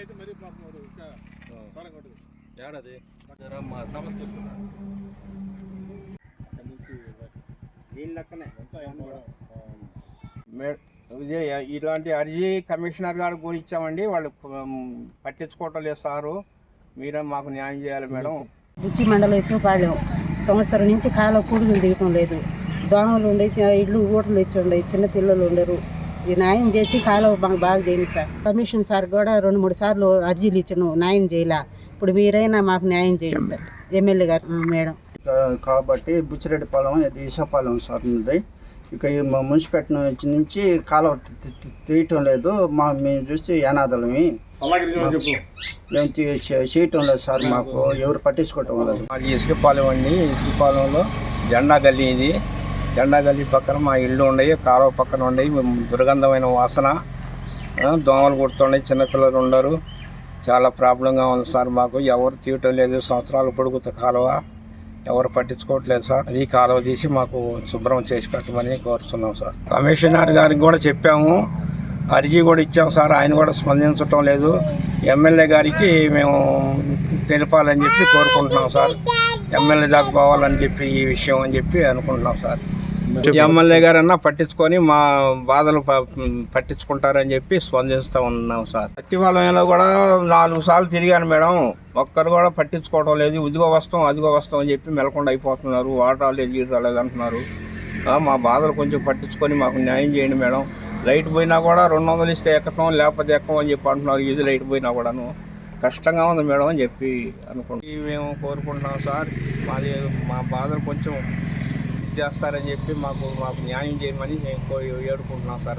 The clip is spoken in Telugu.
అయితే మరీ పాపం వాడు ఇంకా ఏడాది? మా సమస్య దీని లెక్కనే. ఇలాంటి అర్జీ కమిషనర్ గారికి కూడా ఇచ్చామండి వాళ్ళు పట్టించుకోవటం లేదు సారు. మీరే మాకు న్యాయం చేయాలి మేడం. రుచి మండలం ఇసుకపాలెం. సంవత్సరం నుంచి కాలం కూడుకులు దిగటం లేదు. దోమలు ఉండే ఇళ్ళు ఊటలు ఇచ్చి ఉండే చిన్న పిల్లలు ఉండరు. ఈ న్యాయం చేసి కాలువ మాకు బాగా చేయండి సార్. కమిషన్ సార్ కూడా రెండు మూడు సార్లు అర్జీలు ఇచ్చాను న్యాయం చేయలే. ఇప్పుడు మీరైనా మాకు న్యాయం చేయండి సార్. ఎమ్మెల్యే గారు మేడం. కాబట్టి బుచ్చిరెడ్డిపాలెం ఇది ఈశాపాలెం సార్ ఉంది ఇక ఈ మా మున్సిపేట నుంచి నుంచి కాలువ తీయటం లేదు. మా మేము చూసి చెప్పు. మేము చేయటం లేదు సార్ మాకు. ఎవరు పట్టించుకోవటం లేదు. మాది ఇసుకపాలెం అండి. ఇసుకపాలెంలో జెండా గల్లీ ఇది. జెండా గల్లీ పక్కన మా ఇల్లు ఉండయి కాలువ పక్కన ఉండయి దుర్గంధమైన వాసన దోమలు కుడుతున్నాయి చిన్నపిల్లలు ఉండరు చాలా ప్రాబ్లంగా ఉంది సార్ మాకు. ఎవరు తీయటం లేదు సంవత్సరాలు పొడుగుత కాలువ. ఎవరు పట్టించుకోవట్లేదు సార్. అది కాలువ తీసి మాకు శుభ్రం చేసి పెట్టమని కోరుతున్నాం సార్. కమిషనర్ గారికి కూడా చెప్పాము. అర్జీ కూడా ఇచ్చాం సార్. ఆయన కూడా స్పందించటం లేదు. ఎమ్మెల్యే గారికి మేము తెలపాలని చెప్పి కోరుకుంటున్నాం సార్. ఎమ్మెల్యే దాకా పోవాలని చెప్పి ఈ విషయం అని చెప్పి అనుకుంటున్నాం సార్. ఎమ్మెల్యే గారన్నా పట్టించుకొని మా బాధలు ప- పట్టించుకుంటారని చెప్పి స్పందిస్తూ ఉన్నాం సార్. సచివాలయంలో కూడా నాలుగు సార్లు తిరిగాను మేడం. ఒక్కరు కూడా పట్టించుకోవడం లేదు. ఇదిగో వస్తాం అదిగో వస్తాం అని చెప్పి మెలకుండా అయిపోతున్నారు. వాటర్ లేదు గీటర్ రాలేదు అంటున్నారు. మా బాధలు కొంచెం పట్టించుకొని మాకు న్యాయం చేయండి మేడం. లైట్ పోయినా కూడా రెండు వందలు ఇస్తే ఎక్కతాం లేకపోతే ఎక్కం అని చెప్పి అంటున్నారు. ఇది లైట్ పోయినా కూడాను. కష్టంగా ఉంది మేడం అని చెప్పి అనుకుంటున్నాం. మేము కోరుకుంటున్నాం సార్. మాది మా బాధలు కొంచెం చేస్తారని చెప్పి మాకు మాకు న్యాయం చేయమని మేము కో- ఏడుకుంటున్నాం సార్.